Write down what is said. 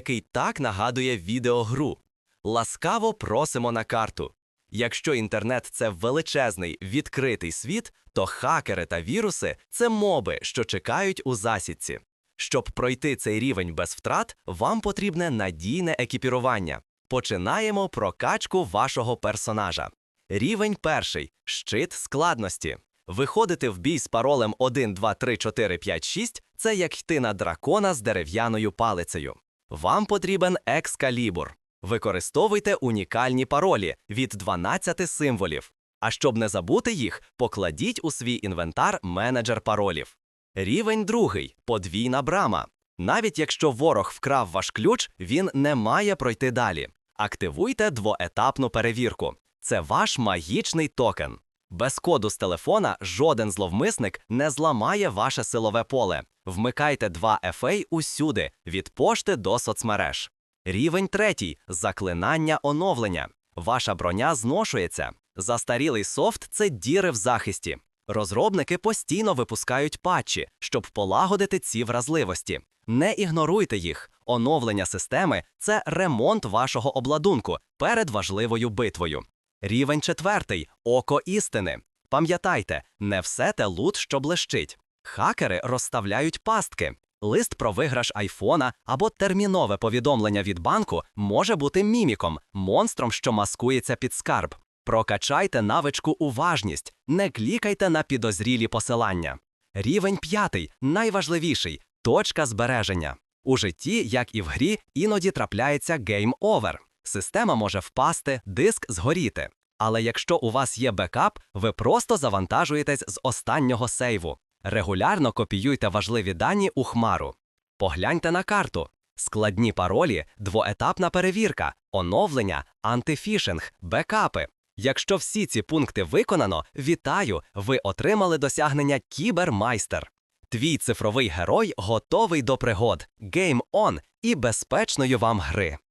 який так нагадує відеогру. Ласкаво просимо на карту. Якщо інтернет це величезний відкритий світ, то хакери та віруси це моби, що чекають у засідці. Щоб пройти цей рівень без втрат, вам потрібне надійне екіпірування. Починаємо прокачку вашого персонажа. Рівень перший щит складності. Виходити в бій з паролем 1, 2, 3, 4, 5, 6 – це як йти на дракона з дерев'яною палицею. Вам потрібен екскалібур. Використовуйте унікальні паролі від 12 символів. А щоб не забути їх, покладіть у свій інвентар менеджер паролів. Рівень другий подвійна брама. Навіть якщо ворог вкрав ваш ключ, він не має пройти далі. Активуйте двоетапну перевірку. Це ваш магічний токен. Без коду з телефона жоден зловмисник не зламає ваше силове поле. Вмикайте 2 FA усюди, від пошти до соцмереж. Рівень третій заклинання оновлення. Ваша броня зношується. Застарілий софт це діри в захисті. Розробники постійно випускають патчі, щоб полагодити ці вразливості. Не ігноруйте їх. Оновлення системи це ремонт вашого обладунку перед важливою битвою. Рівень четвертий око істини. Пам'ятайте, не все те лут, що блищить. Хакери розставляють пастки. Лист про виграш айфона або термінове повідомлення від банку може бути міміком, монстром, що маскується під скарб. Прокачайте навичку уважність, не клікайте на підозрілі посилання. Рівень п'ятий найважливіший точка збереження. У житті, як і в грі, іноді трапляється гейм-овер. Система може впасти, диск згоріти. Але якщо у вас є бекап, ви просто завантажуєтесь з останнього сейву. Регулярно копіюйте важливі дані у хмару. Погляньте на карту. Складні паролі, двоетапна перевірка, оновлення, антифішинг, бекапи. Якщо всі ці пункти виконано, вітаю! Ви отримали досягнення Кібермайстер. Твій цифровий герой готовий до пригод, гейм он і безпечної вам гри.